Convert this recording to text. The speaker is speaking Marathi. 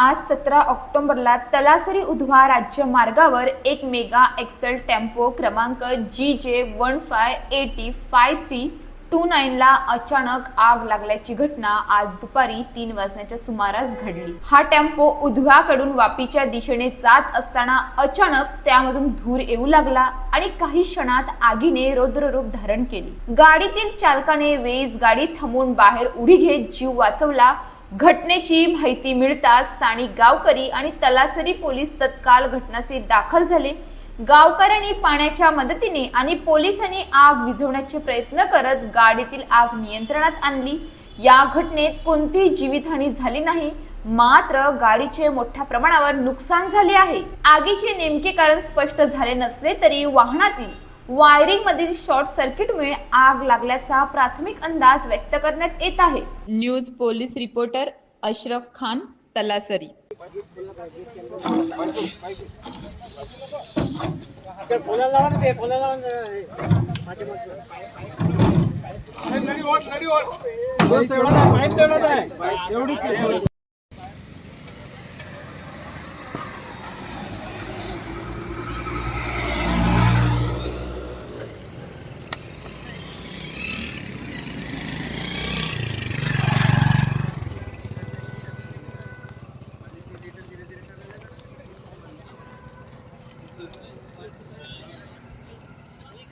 आज सतरा ऑक्टोबरला तलासरी उधवा राज्य मार्गावर एक मेगा एक्सेल टेम्पो क्रमांक G J one five eighty five three two नाईनला अचानक आग लागल्याची घटना आज दुपारी तीन वाजण्याच्या सुमारास घडली. हा टेम्पो उधव्याकडून वापीच्या दिशेने जात असताना अचानक त्यामधून धूर येऊ लागला आणि काही क्षणात आगीने रौद्ररूप धारण केली. गाडीतील चालकाने वेज गाडी थांबून बाहेर उडी घेत जीव वाचवला. घटनेची माहिती मिळताच स्थानिक गावकरी आणि तलासरी पोलीस तत्काळ घटनास्थळी दाखल झाले. गावकऱ्यांनी पाण्याच्या मदतीने आणि पोलिसांनी आग विझवण्याचे प्रयत्न करत गाडीतील आग नियंत्रणात आणली. या घटनेत कोणतीही जीवितहानी झाली नाही मात्र गाडीचे मोठ्या प्रमाणावर नुकसान झाले आहे. आगीचे नेमके कारण स्पष्ट झाले नसले तरी वाहनातील वायरिंग मधील शॉर्ट सर्किटमुळे आग लागल्याचा प्राथमिक अंदाज व्यक्त करण्यात येत आहे. News police reporter Ashraf Khan Talasari